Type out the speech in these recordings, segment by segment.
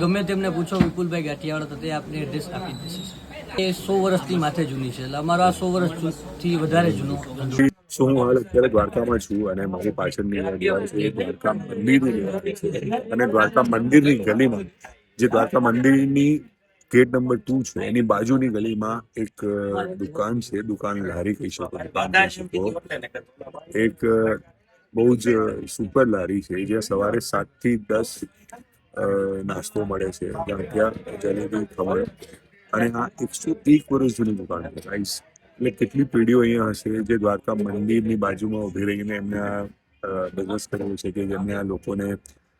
ગમે તેમને પૂછો વિપુલભાઈ ગાંઠિયાવાળા, તો તે આપને એડ્રેસ આપી દેશે એ સો વર્ષથી માથે જૂની છે, એટલે અમારો આ સો વર્ષથી વધારે જૂનો શું હું હાલ અત્યારે દ્વારકામાં છું અને મારી પાછળની જે છે દ્વારકા મંદિરની દીવાલ છે. અને દ્વારકા મંદિરની ગલીમાં, જે દ્વારકા મંદિરની ગેટ નંબર ટુ છે, એની બાજુની ગલીમાં એક દુકાન છે, દુકાન લારી કહી શકો એક બહુ જ સુપર લારી છે, જ્યાં સવારે સાતથી દસ નાસ્તો મળે છે. ગાંઠિયા જલેબી ખબર અને આ એકસો એક વર્ષ જૂની દુકાન છે. રાઈસ એટલે કેટલી પેઢીઓ અહીંયા હશે જે દ્વારકા મંદિરની બાજુમાં ઊભી રહીને એમને આ બિઝનેસ કરેલું છે કે જેમને આ લોકોને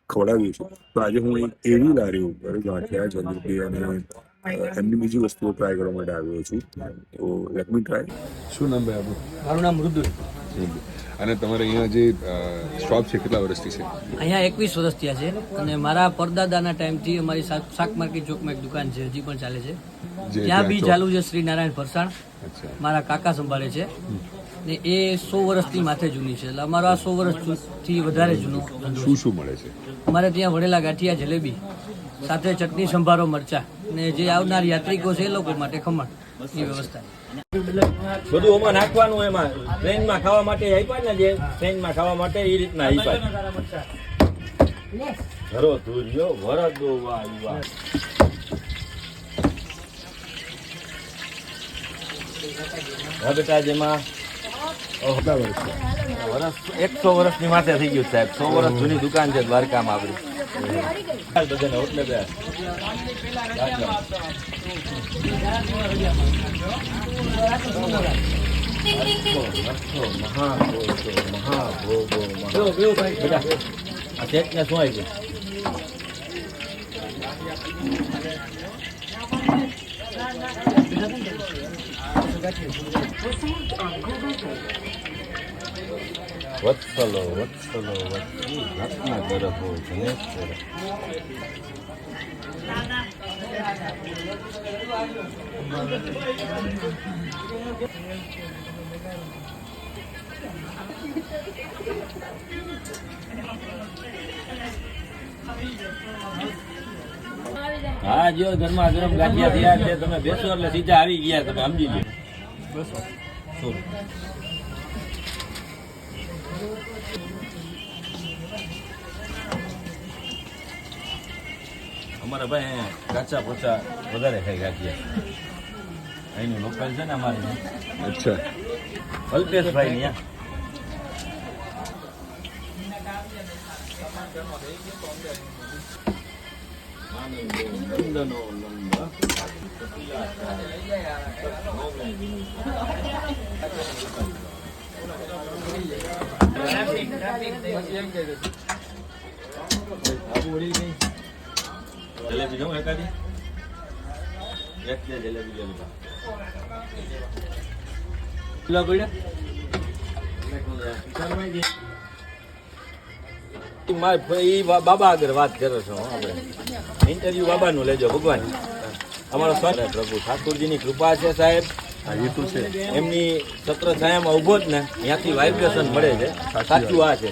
ખવડાવ્યું છે. તો આજે હું એક એવી લારી ઉપર ગાંઠિયા જલેબી અને એમની બીજી વસ્તુઓ ટ્રાય કરવા માટે આવ્યો છું. તો લેટ મી ટ્રાય શું નામ ભાઈ આપણું મારું નામ મૃદુલ. અને તમારે અહીંયા જે શોપ છે કેટલા વર્ષથી છે? અહીંયા એકવીસ વર્ષ થયા છે અને મારા પરદાદાના ટાઈમથી અમારી શાક શાક માર્કેટ ચોકમાં એક દુકાન છે હજી પણ ચાલે છે. ત્યાં બી ચાલુ છે શ્રી નારાયણ ફરસાણ. મારા કાકા સંભાળે છે. ને એ સો વર્ષથી માથે જૂની છે. એટલે અમારો આ સો વર્ષથી વધારે જૂનો શું શું મળે છે? અમારે ત્યાં વડેલા ગાંઠિયા જલેબી સાથે ચટણી સંભારો મરચા. ને જે આવનાર યાત્રિકો છે એ લોકો માટે ખમણ એ વ્યવસ્થા. બધું ઓમાં નાખવાનું એમાં. ટ્રેનમાં ખાવા માટે આપ્યા ને જે ટ્રેનમાં ખાવા માટે એ રીતના આપ્યા. ઘરો ધૂર્યો વરદો વાહ ઈ હા બેટા જેમાં એકસો વર્ષની માથે થઈ ગયું સાહેબ. સો વર્ષ જૂની દુકાન છે દ્વારકામાં આપણી. બધાને હોટલે બે મહાભોગો મહાભોગો મહા બેટા આ ચેકને શું આપ્યું વત્સલો વત્સલો વત્સલો રત્ન ગરભો ધનેશ્વર હા જો ગરમા ગરમ ગાંઠિયા તૈયાર છે તમે બેસો એટલે સીધા આવી ગયા તમે સમજી લો શું? અમારા ભાઈ કાચા પોચા વધારે ખાઈ રાખીએ અહીંનું લોકલ છે ને અમારે અચ્છા. અલ્પેશભાઈ ને ત્યાં નંદનો નંદ જલેબી જવું એકાદી? એક બે જલેબી લઈ લો. પેલા પડ્યા બાબા આગળ વાત કરો છો આપણે. ઇન્ટરવ્યુ બાબાનું લેજો, ભગવાન. અમારો સ્વાગત પ્રભુ. ઠાકોરજીની કૃપા છે, સાહેબ. એ તો છે. એમની છત્ર છાયામાં ઊભો જ ને ત્યાંથી વાઇબ્રેશન મળે છે. સાચું આ છે.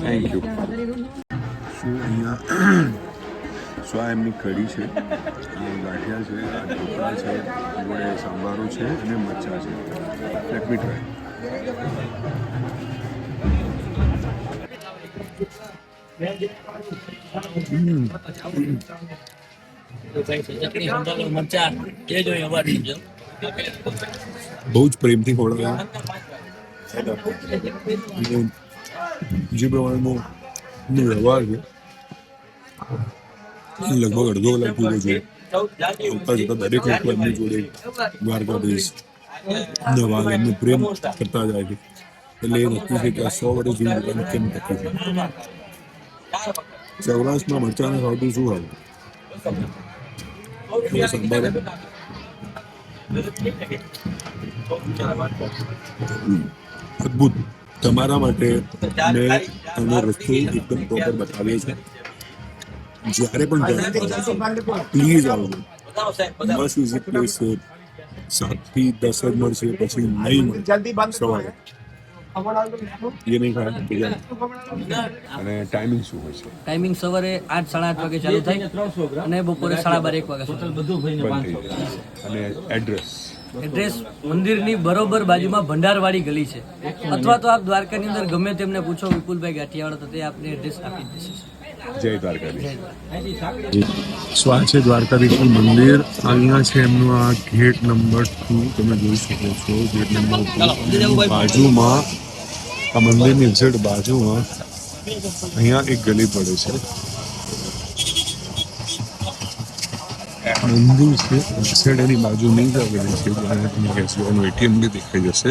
થેન્ક યુ શું અહીંયા શું આ એમની કઢી છે? ગાંઠિયા છે આ ઢોકળા છે જોડે સાંભારો છે અને મચ્છા છે. લેટ મી ટ્રાય બહુ જ પ્રેમથી ખવડાવ્યા. લગભગ અડધો કલાક પૂરો છે. આવતા જતા દરેક લોકો એમની જોડે દ્વારકાધીશ નવા એમને પ્રેમ કરતા જાય છે. એટલે એ નક્કી છે કે આ સો વર્ષ જૂની દુકાન કેમ ટકી છે સૌરાષ્ટ્રમાં મરચાને ખાવતું શું સંભાળ અદ્ભુત તમારા માટે મેં તમને રસ્તો એકદમ પ્રોપર બતાવ્યો છે જ્યારે પણ પ્લીઝ આવજો મસ્ત વિઝિટ પ્લેસ છે સાતથી દસ જ મળશે પછી નહીં મળે સવારે એ નહીં ખાય બીજા. અને ટાઈમિંગ શું હોય છે? ટાઈમિંગ સવારે આઠ સાડા આઠ વાગે ચાલુ થાય અને બપોરે સાડા બાર એક જાય. અને એડ્રેસ એડ્રેસ મંદિરની બરોબર બાજુમાં ભંડારવાડી ગલી છે. અથવા તો આપ દ્વારકાની અંદર ગમે તેમને પૂછો વિપુલભાઈ ગાંઠિયાવાળા તો તે આપને એડ્રેસ આપી દેશે. જય દ્વારકાધીશ. સ્વા છે દ્વારકાધીશનું મંદિર. અહીંયા છે એમનું આ ગેટ નંબર ટુ. તમે જોઈ શકો છો ગેટ નંબર ટુ. બાજુમાં આ મંદિરની એક્ઝેક્ટ બાજુમાં અહીંયા એક ગલી પડે છે. મંદિર છે એક્ઝેક્ટ એની બાજુની જ આ ગલી છે તમને એનું એટીએમ બી દેખાઈ જશે.